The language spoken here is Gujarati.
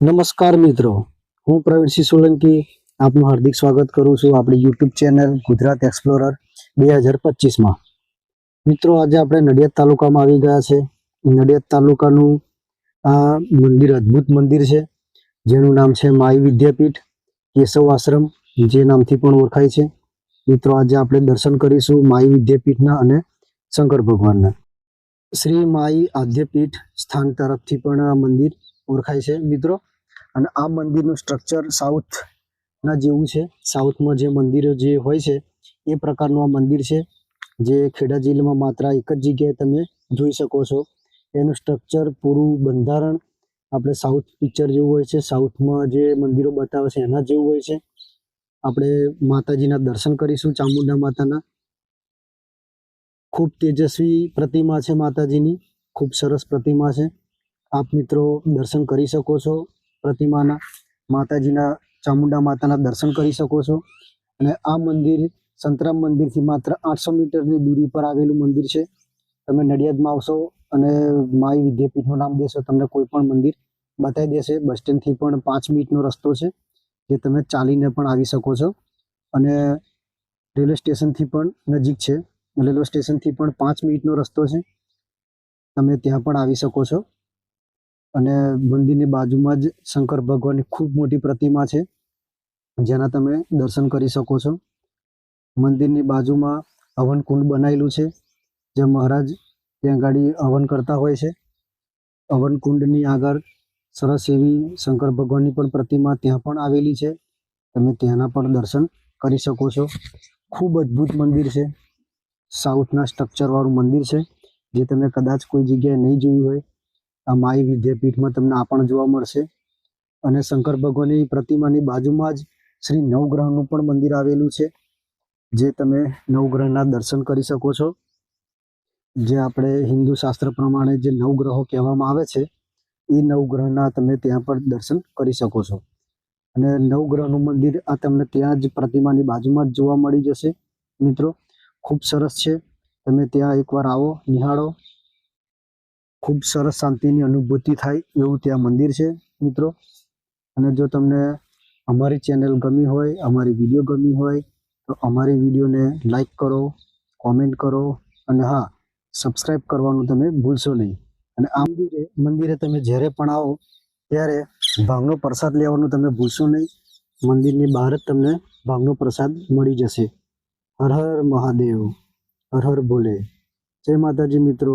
નમસ્કાર મિત્રો, હું પ્રવીણસિંહ સોલંકી આપનું હાર્દિક સ્વાગત કરું છું આપણી યુટ્યુબ ચેનલ ગુજરાત એક્સપ્લોરર બે હજાર પચીસમાં. મિત્રો, આજે આપણે નડિયાદ તાલુકામાં આવી ગયા છે. નડિયાદ તાલુકાનું આ મંદિર, અદ્ભુત મંદિર છે. જેનું નામ છે માઈ વિદ્યાપીઠ કેશવ આશ્રમ, જે નામથી પણ ઓળખાય છે. મિત્રો, આજે આપણે દર્શન કરીશું માઈ વિદ્યાપીઠના અને શંકર ભગવાનના. શ્રી માઈ આદ્યપીઠ સ્થાન તરફથી પણ આ મંદિર ઓળખાય છે, મિત્રો. અને આ મંદિરનું સ્ટ્રક્ચર સાઉથના જેવું છે. સાઉથમાં જે મંદિરો જે હોય છે, એ પ્રકારનું આ મંદિર છે. જે ખેડા જિલ્લામાં માત્ર એક જ જગ્યાએ તમે જોઈ શકો છો. એનું સ્ટ્રક્ચર પૂરું બંધારણ આપણે સાઉથ પિક્ચર જેવું હોય છે. સાઉથમાં જે મંદિરો બતાવે છે, એના જેવું હોય છે. આપણે માતાજીના દર્શન કરીશું ચામુંડા માતાના. ખૂબ તેજસ્વી પ્રતિમા છે માતાજીની. ખૂબ સરસ પ્રતિમા છે. આપ મિત્રો દર્શન કરી શકો છો. પ્રતિમાના માતાજીના ચામુંડા માતાના દર્શન કરી શકો છો. અને આ મંદિર સંતરામ મંદિરથી માત્ર આઠસો મીટરની દૂરી પર આવેલું મંદિર છે. તમે નડિયાદમાં આવશો અને માઈ વિદ્યાપીઠનું નામ દેશો, તમને કોઈ પણ મંદિર બતાવી દેશે. બસ સ્ટેન્ડથી પણ પાંચ મિનિટનો રસ્તો છે, જે તમે ચાલીને પણ આવી શકો છો. અને રેલવે સ્ટેશનથી પણ નજીક છે. રેલવે સ્ટેશનથી પણ પાંચ મિનિટનો રસ્તો છે. તમે ત્યાં પણ આવી શકો છો. અને મંદિરની બાજુમાં જ શંકર ભગવાનની ખૂબ મોટી પ્રતિમા છે, જેના તમે દર્શન કરી શકો છો. મંદિરની બાજુમાં હવન કુંડ બનાવેલું છે જે મહારાજ ત્યાં ગાડી હવન કરતા હોય છે. હવન કુંડની આગળ સરસ એવી શંકર ભગવાનની પણ પ્રતિમા ત્યાં પણ આવેલી છે. તમે ત્યાંના પણ દર્શન કરી શકો છો. ખૂબ અદ્ભુત મંદિર છે. સાઉથના સ્ટ્રક્ચરવાળું મંદિર છે, જે તમે કદાચ કોઈ જગ્યાએ નહીં જોયું હોય આ માઈ વિદ્યાપીઠમાં તમને આ પણ જોવા મળશે. અને શંકર ભગવાનની પ્રતિમાની બાજુમાં જ શ્રી નવગ્રહનું પણ મંદિર આવેલું છે, જે તમે નવગ્રહના દર્શન કરી શકો છો. જે આપણે હિન્દુ શાસ્ત્ર પ્રમાણે જે નવગ્રહો કહેવામાં આવે છે, એ નવગ્રહના તમે ત્યાં પણ દર્શન કરી શકો છો. અને નવગ્રહનું મંદિર આ તમને ત્યાં જ પ્રતિમાની બાજુમાં જ જોવા મળી જશે. મિત્રો, ખૂબ સરસ છે. તમે ત્યાં એકવાર આવો, નિહાળો. ખૂબ સરસ શાંતિની અનુભૂતિ થાય એવું ત્યાં મંદિર છે, મિત્રો. અને જો તમને અમારી ચેનલ ગમી હોય, અમારી વીડિયો ગમી હોય, તો અમારી વિડીયોને લાઈક કરો, કોમેન્ટ કરો અને હા, સબસ્ક્રાઈબ કરવાનું તમે ભૂલશો નહીં. અને આ મંદિરે મંદિરે તમે જ્યારે પણ આવો, ત્યારે ભાંગનો પ્રસાદ લેવાનું તમે ભૂલશો નહીં. મંદિરની બહાર જ તમને ભાંગનો પ્રસાદ મળી જશે. હર હર મહાદેવ, હર હર ભોલે જય માતાજી મિત્રો.